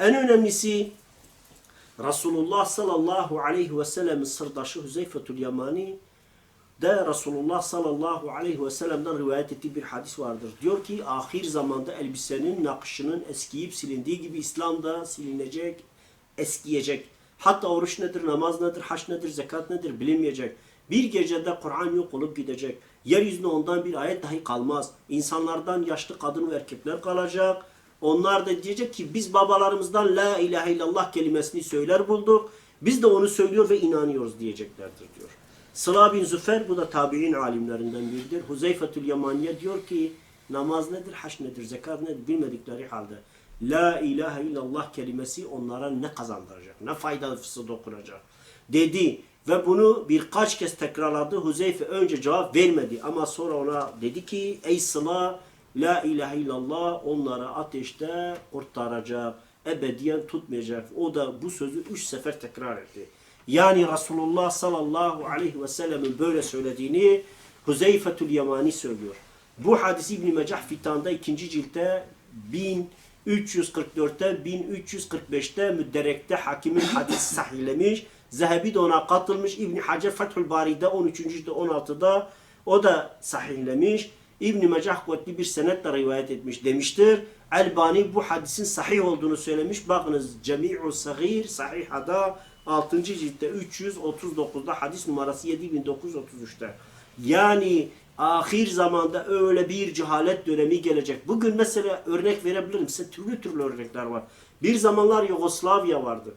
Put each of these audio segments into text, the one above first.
En önemlisi Resulullah sallallahu aleyhi ve sellem'in sırdaşı Hüzeyfetül Yamani de Resulullah sallallahu aleyhi ve sellem'den rivayet ettiği bir hadis vardır. Diyor ki ahir zamanda elbisenin nakışının eskiyip silindiği gibi İslam da silinecek, eskiyecek. Hatta oruç nedir, namaz nedir, haç nedir, zekat nedir bilinmeyecek. Bir gecede Kur'an yok olup gidecek. Yeryüzünde ondan bir ayet dahi kalmaz. İnsanlardan yaşlı kadın ve erkekler kalacak. Onlar da diyecek ki biz babalarımızdan la ilahe illallah kelimesini söyler bulduk. Biz de onu söylüyor ve inanıyoruz diyeceklerdir diyor. Sıla bin Züfer bu da tabi'in alimlerinden biridir. Huzeyfetül Yamaniye diyor ki namaz nedir, haç nedir, zekat nedir bilmedikleri halde la ilahe illallah kelimesi onlara ne kazandıracak, ne faydası dokunacak dedi ve bunu birkaç kez tekrarladı. Huzeyfe önce cevap vermedi ama sonra ona dedi ki ey Sıla la ilahe illallah onları ateşte kurtaracak, ebediyen tutmayacak. O da bu sözü üç sefer tekrar etti. Yani Resulullah sallallahu aleyhi ve sellemin böyle söylediğini Huzeyfetül Yamani söylüyor. Bu hadisi İbn-i Mecah Fitan'da ikinci ciltte 1344'te 1345'te müdderekte hakimin hadisi sahihlemiş. Zehebi de ona katılmış. İbn Hacer Fethül Bari'de 13. ciltte 16'da o da sahihlemiş. İbn Mecah kuvvetli bir senetle rivayet etmiş demiştir. Elbani bu hadisin sahih olduğunu söylemiş. Bakınız Cemi'u Sagir Sahiha'da 6. ciltte 339'da hadis numarası 7933'te. Yani ahir zamanda öyle bir cehalet dönemi gelecek. Bugün mesela örnek verebilirim. Size türlü türlü örnekler var. Bir zamanlar Yugoslavya vardı.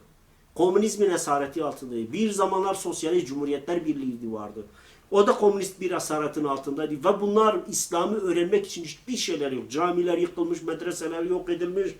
Komünizmin esareti altındaydı. Bir zamanlar Sosyalist Cumhuriyetler Birliği vardı. O da komünist bir esaretin altındaydı. Ve bunlar İslam'ı öğrenmek için hiçbir şeyler yok. Camiler yıkılmış, medreseler yok edilmiş,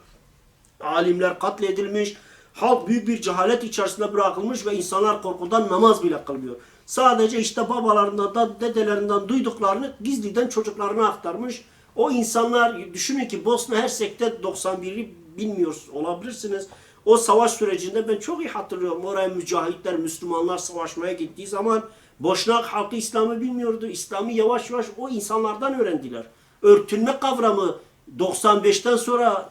alimler katledilmiş. Halk büyük bir cehalet içerisinde bırakılmış ve insanlar korkudan namaz bile kılmıyor. Sadece işte babalarından da dedelerinden duyduklarını gizliden çocuklarına aktarmış. O insanlar düşünün ki Bosna Hersek'te 91'i bilmiyoruz olabilirsiniz. O savaş sürecinde ben çok iyi hatırlıyorum. Oraya mücahitler, Müslümanlar savaşmaya gittiği zaman Boşnak halkı İslam'ı bilmiyordu. İslam'ı yavaş yavaş o insanlardan öğrendiler. Örtünme kavramı 95'ten sonra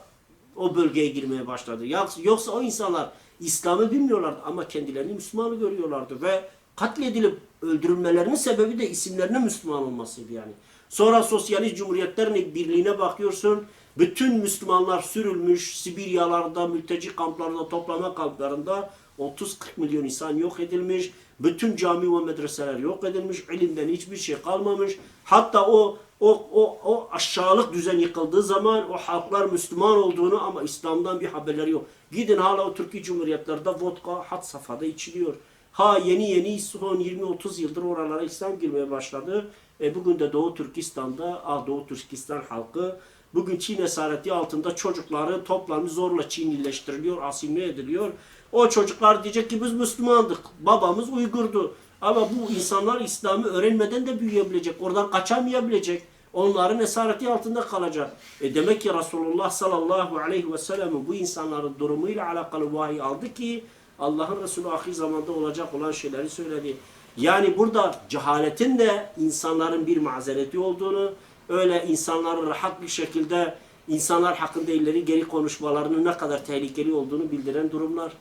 o bölgeye girmeye başladı. Yoksa o insanlar İslam'ı bilmiyorlardı ama kendilerini Müslümanı görüyorlardı ve katledilip öldürülmelerinin sebebi de isimlerinin Müslüman olmasıydı yani. Sonra Sosyalist Cumhuriyetlerin birliğine bakıyorsun. Bütün Müslümanlar sürülmüş, Sibiryalarda, mülteci kamplarında, toplama kamplarında 30-40 milyon insan yok edilmiş. Bütün cami ve medreseler yok edilmiş. İlimden hiçbir şey kalmamış. Hatta o o, o, o aşağılık düzen yıkıldığı zaman o halklar Müslüman olduğunu ama İslam'dan bir haberleri yok. Gidin hala o Türkiye Cumhuriyetlerde vodka hat safhada içiliyor. Ha yeni yeni son 20-30 yıldır oralara İslam girmeye başladı. E bugün de Doğu Türkistan'da, ah Doğu Türkistan halkı bugün Çin esareti altında çocukları toplanıp zorla Çinileştiriliyor, asimile ediliyor. O çocuklar diyecek ki biz Müslümandık, babamız Uygurdu. Ama bu insanlar İslam'ı öğrenmeden de büyüyebilecek, oradan kaçamayabilecek. Onların esareti altında kalacak. E demek ki Resulullah sallallahu aleyhi ve sellem'in bu insanların durumuyla alakalı vahiy aldı ki Allah'ın Resulü ahir zamanda olacak olan şeyleri söyledi. Yani burada cehaletin de insanların bir mazereti olduğunu, öyle insanların rahat bir şekilde insanlar hakkında ileri geri konuşmalarının ne kadar tehlikeli olduğunu bildiren durumlar.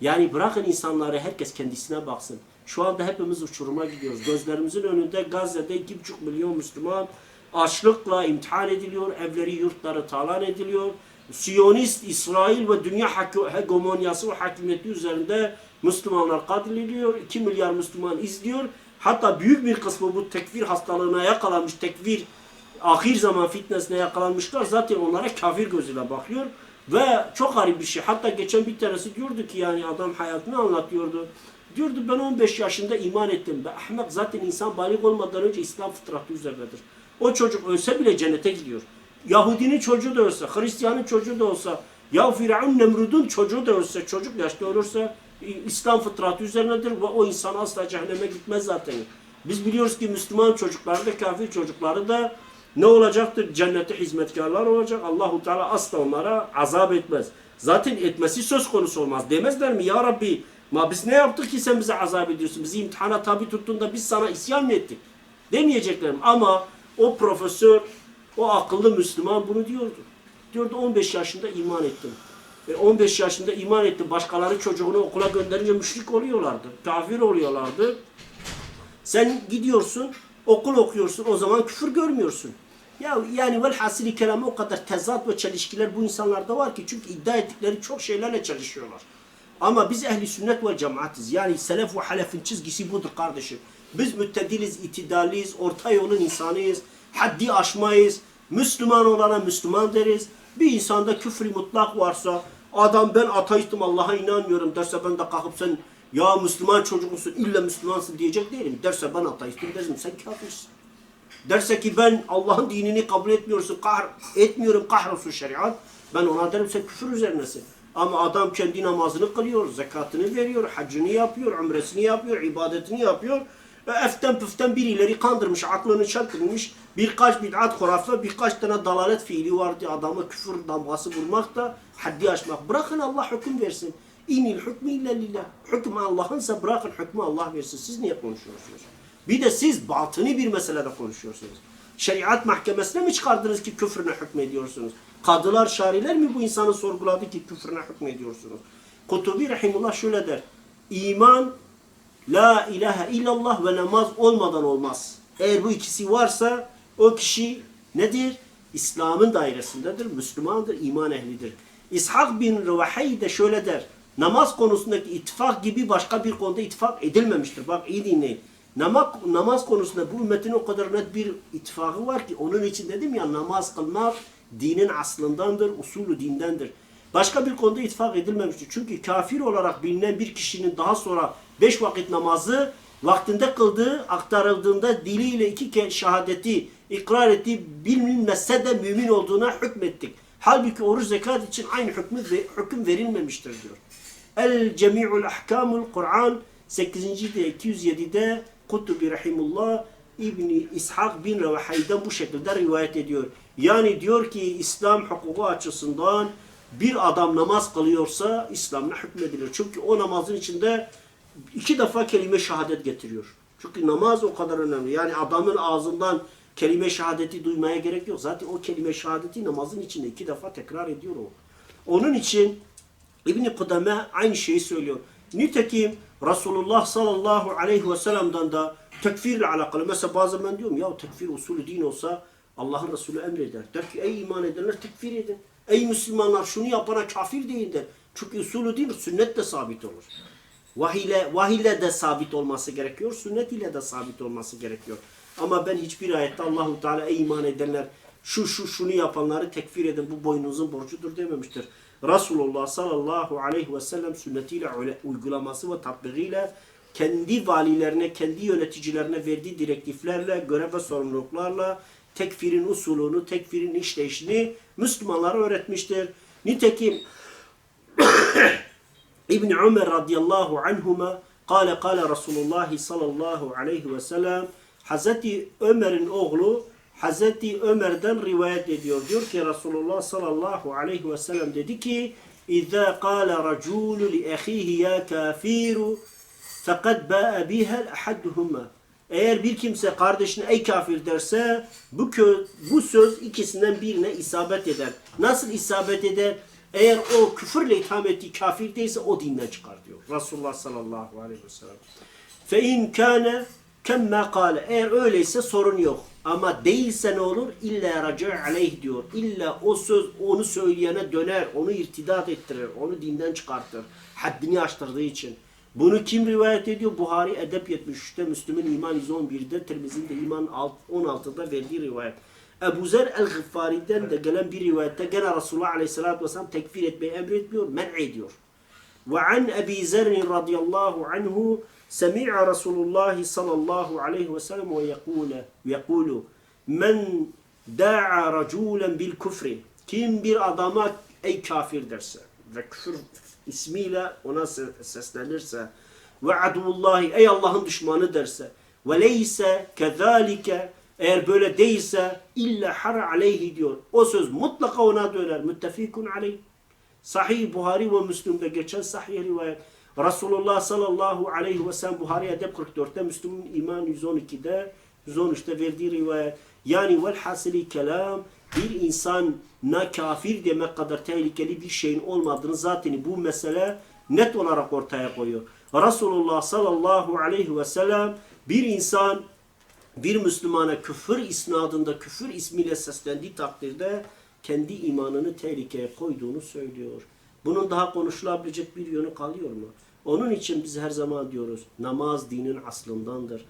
Yani bırakın insanları herkes kendisine baksın. Şu anda hepimiz uçuruma gidiyoruz. Gözlerimizin önünde Gazze'de 2,5 milyon Müslüman açlıkla imtihan ediliyor. Evleri, yurtları talan ediliyor. Siyonist İsrail ve dünya hegemonyası ve hakimiyeti üzerinde Müslümanlar katlediliyor. 2 milyar Müslüman izliyor. Hatta büyük bir kısmı bu tekfir hastalığına yakalanmış, tekfir ahir zaman fitnesine yakalanmışlar. Zaten onlara kafir gözüyle bakıyor. Ve çok garip bir şey. Hatta geçen bir tanesi diyordu ki yani adam hayatını anlatıyordu. Diyordu ben 15 yaşında iman ettim. Be Ahmet zaten insan balik olmadan önce İslam fıtratı üzerindedir. O çocuk ölse bile cennete gidiyor. Yahudinin çocuğu da ölse, Hristiyanın çocuğu da olsa, ya Firavun Nemrud'un çocuğu da ölse, çocuk yaşta ölürse İslam fıtratı üzerinedir ve o insan asla cehenneme gitmez zaten. Biz biliyoruz ki Müslüman çocukları da kafir çocukları da ne olacaktır? Cennete hizmetkarlar olacak. Allahu Teala asla onlara azap etmez. Zaten etmesi söz konusu olmaz. Demezler mi? Ya Rabbi ma biz ne yaptık ki sen bize azap ediyorsun? Bizi imtihana tabi tuttun da biz sana isyan mı ettik? Demeyecekler mi? Ama o profesör, o akıllı Müslüman bunu diyordu. Diyordu 15 yaşında iman ettim. E, 15 yaşında iman etti. Başkaları çocuğunu okula gönderince müşrik oluyorlardı. Kafir oluyorlardı. Sen gidiyorsun, okul okuyorsun, o zaman küfür görmüyorsun. Ya yani velhasili kelam o kadar tezat ve çelişkiler bu insanlarda var ki çünkü iddia ettikleri çok şeylerle çalışıyorlar. Ama biz ehli sünnet ve cemaatiz. Yani selef ve halefin çizgisi budur kardeşim. Biz müttediliz, itidaliyiz, orta yolun insanıyız. Haddi aşmayız. Müslüman olana Müslüman deriz. Bir insanda küfrü mutlak varsa adam ben ateistim Allah'a inanmıyorum derse ben de kalkıp sen ya Müslüman çocuğusun illa Müslümansın diyecek değilim. Derse ben ateistim derim sen kafirsin. Derse ki ben Allah'ın dinini kabul etmiyorsun, kahr etmiyorum kahrolsun şeriat. Ben ona derim sen küfür üzerinesin. Ama adam kendi namazını kılıyor, zekatını veriyor, hacını yapıyor, umresini yapıyor, ibadetini yapıyor. Ve eften püften birileri kandırmış, aklını çeltirmiş. Birkaç bid'at hurafe, birkaç tane dalalet fiili vardı. Adama küfür damgası vurmak da haddi aşmak. Bırakın Allah hüküm versin. İnil hükmü illa lillah. Hüküm Allah'ınsa bırakın hükmü Allah versin. Siz niye konuşuyorsunuz? Bir de siz batıni bir meselede konuşuyorsunuz. Şeriat mahkemesine mi çıkardınız ki küfrüne hükmediyorsunuz? Kadılar, şariler mi bu insanı sorguladı ki küfrüne hükmediyorsunuz? Kutubi Rahimullah şöyle der. İman, la ilahe illallah ve namaz olmadan olmaz. Eğer bu ikisi varsa o kişi nedir? İslam'ın dairesindedir, Müslümandır, iman ehlidir. İshak bin Rıvahay de şöyle der. Namaz konusundaki ittifak gibi başka bir konuda ittifak edilmemiştir. Bak iyi dinleyin. Namaz, namaz konusunda bu ümmetin o kadar net bir ittifakı var ki onun için dedim ya namaz kılmak dinin aslındandır, usulü dindendir. Başka bir konuda ittifak edilmemiştir. Çünkü kafir olarak bilinen bir kişinin daha sonra beş vakit namazı vaktinde kıldığı, aktarıldığında diliyle iki kez şehadeti ikrar ettiği bilinmezse de mümin olduğuna hükmettik. Halbuki oruç zekat için aynı hükmü, hüküm verilmemiştir diyor. El Cemi'ul Ahkamul Kur'an 8. de 207'de Kutubi Rahimullah İbni İshak bin Revahay'dan bu şekilde rivayet ediyor. Yani diyor ki İslam hukuku açısından bir adam namaz kılıyorsa İslam'la hükmedilir. Çünkü o namazın içinde iki defa kelime şehadet getiriyor. Çünkü namaz o kadar önemli. Yani adamın ağzından kelime şehadeti duymaya gerek yok. Zaten o kelime şehadeti namazın içinde iki defa tekrar ediyor o. Onun için İbn-i Kudame aynı şeyi söylüyor. Nitekim Resulullah sallallahu aleyhi ve sellem'den da tekfirle alakalı. Mesela bazen ben diyorum ya tekfir usulü din olsa Allah'ın Resulü emreder. Der ki ey iman edenler tekfir edin. Ey Müslümanlar şunu yapana kafir deyin der. Çünkü usulü din sünnet de sabit olur. Vahiyle, vahiyle de sabit olması gerekiyor. Sünnet ile de sabit olması gerekiyor. Ama ben hiçbir ayette Allahu Teala ey iman edenler şu şu şunu yapanları tekfir edin bu boynunuzun borcudur dememiştir. Resulullah sallallahu aleyhi ve sellem sünnetiyle uygulaması ve tatbikiyle kendi valilerine, kendi yöneticilerine verdiği direktiflerle, görev ve sorumluluklarla tekfirin usulünü, tekfirin işleyişini Müslümanlara öğretmiştir. Nitekim İbn Ömer radıyallahu anhuma kâle kâle Resulullah sallallahu aleyhi ve sellem Hazreti Ömer'in oğlu Hazreti Ömer'den rivayet ediyor. Diyor ki Resulullah sallallahu aleyhi ve sellem dedi ki kâle racûlu li ehîhi ya kâfîru fekad bâe bihel ahaduhuma. Eğer bir kimse kardeşine ey kafir derse bu, kö, bu söz ikisinden birine isabet eder. Nasıl isabet eder? Eğer o küfürle itham ettiği kafir değilse o dinden çıkar diyor. Resulullah sallallahu aleyhi ve sellem. İn kâne kemme kâle. Eğer öyleyse sorun yok. Ama değilse ne olur? İlla raca aleyh diyor. İlla o söz onu söyleyene döner. Onu irtidat ettirir. Onu dinden çıkartır. Haddini aştırdığı için. Bunu kim rivayet ediyor? Buhari Edep 73'te, Müslüm'ün İman 111'de, Tirmizi'nin de İman 16'da verdiği rivayet. Ebu Zer el-Gıffari'den de gelen bir rivayette gene Resulullah Aleyhisselatü Vesselam tekfir etmeyi emretmiyor, men ediyor. An Ebi Zer'in radıyallahu anhu semi'a Resulullah sallallahu aleyhi ve sellem ve yekule, yekulu men da'a raculen bil küfri kim bir adama ey kafir derse ve küfür ismiyle ona seslenirse ve aduvullahi ey Allah'ın düşmanı derse ve leyse kezalike eğer böyle değilse illa hara aleyhi diyor. O söz mutlaka ona döner. Müttefikun aleyh. Sahih Buhari ve Müslüm'de geçen sahih rivayet. Resulullah sallallahu aleyhi ve sellem Buhari Edep 44'te, Müslüm'ün iman 112'de, 113'te verdiği rivayet. Yani velhasili kelam bir insana kafir demek kadar tehlikeli bir şeyin olmadığını zaten bu mesele net olarak ortaya koyuyor. Resulullah sallallahu aleyhi ve sellem bir insan bir Müslümana küfür isnadında küfür ismiyle seslendiği takdirde kendi imanını tehlikeye koyduğunu söylüyor. Bunun daha konuşulabilecek bir yönü kalıyor mu? Onun için biz her zaman diyoruz namaz dinin aslındandır.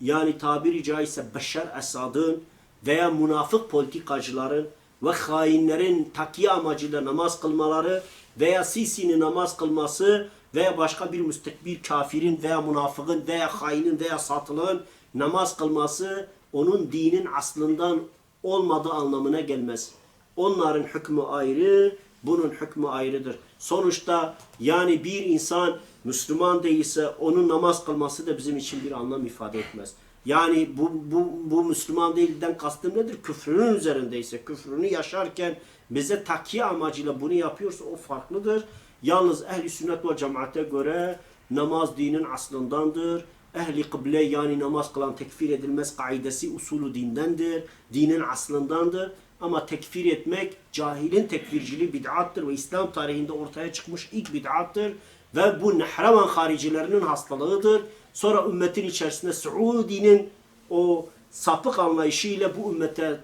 Yani tabiri caizse Beşer Esad'ın veya münafık politikacıların ve hainlerin takiye amacıyla namaz kılmaları veya Sisi'nin namaz kılması veya başka bir müstekbir kafirin veya münafıkın veya hainin veya satılığın namaz kılması onun dinin aslından olmadığı anlamına gelmez. Onların hükmü ayrı, bunun hükmü ayrıdır. Sonuçta yani bir insan Müslüman değilse onun namaz kılması da bizim için bir anlam ifade etmez. Yani bu, bu, bu Müslüman değilden kastım nedir? Küfrünün üzerindeyse, küfrünü yaşarken bize takiye amacıyla bunu yapıyorsa o farklıdır. Yalnız ehli sünnet ve cemaate göre namaz dinin aslındandır. Ehli kıble yani namaz kılan tekfir edilmez kaidesi usulü dindendir. Dinin aslındandır. Ama tekfir etmek cahilin tekfirciliği bid'attır ve İslam tarihinde ortaya çıkmış ilk bid'attır. Ve bu Nehravan haricilerinin hastalığıdır. Sonra ümmetin içerisinde Suudi'nin o sapık anlayışıyla bu ümmete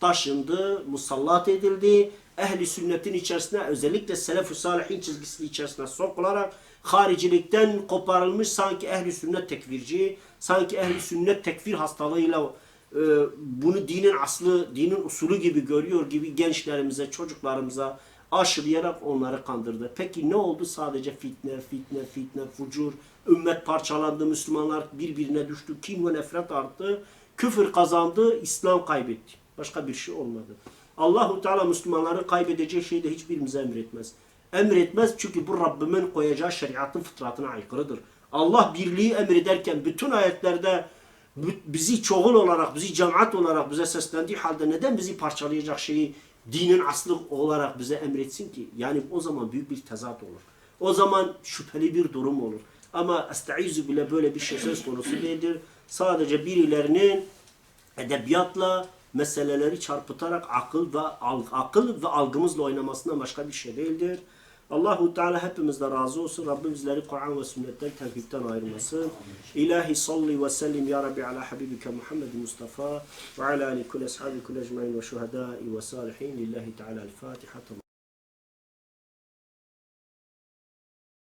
taşındı, musallat edildi. Ehli sünnetin içerisine özellikle selef-ü salihin çizgisi içerisine sokularak haricilikten koparılmış sanki ehli sünnet tekfirci, sanki ehli sünnet tekfir hastalığıyla bunu dinin aslı, dinin usulü gibi görüyor gibi gençlerimize, çocuklarımıza aşılayarak onları kandırdı. Peki ne oldu? Sadece fitne, fitne, fitne, fucur, ümmet parçalandı, Müslümanlar birbirine düştü, kin ve nefret arttı, küfür kazandı, İslam kaybetti. Başka bir şey olmadı. Allahu Teala Müslümanları kaybedeceği şeyi de hiçbirimize emretmez. Emretmez çünkü bu Rabbimin koyacağı şeriatın fıtratına aykırıdır. Allah birliği emrederken bütün ayetlerde bizi çoğul olarak, bizi cemaat olarak bize seslendiği halde neden bizi parçalayacak şeyi dinin aslı olarak bize emretsin ki? Yani o zaman büyük bir tezat olur. O zaman şüpheli bir durum olur. Ama estaizu bile böyle bir şey söz konusu değildir. Sadece birilerinin edebiyatla meseleleri çarpıtarak akıl ve akıl ve algımızla oynamasından başka bir şey değildir. Allahu Teala hepimizle razı olsun. Rabbim bizleri Kur'an ve sünnetten terkipten ayırmasın. İlahi salli ve sellim ya Rabbi ala habibike Muhammed Mustafa ve ala ali kulli ashabi kulli ecmain ve şuhadai ve salihin lillahi Teala el Fatiha.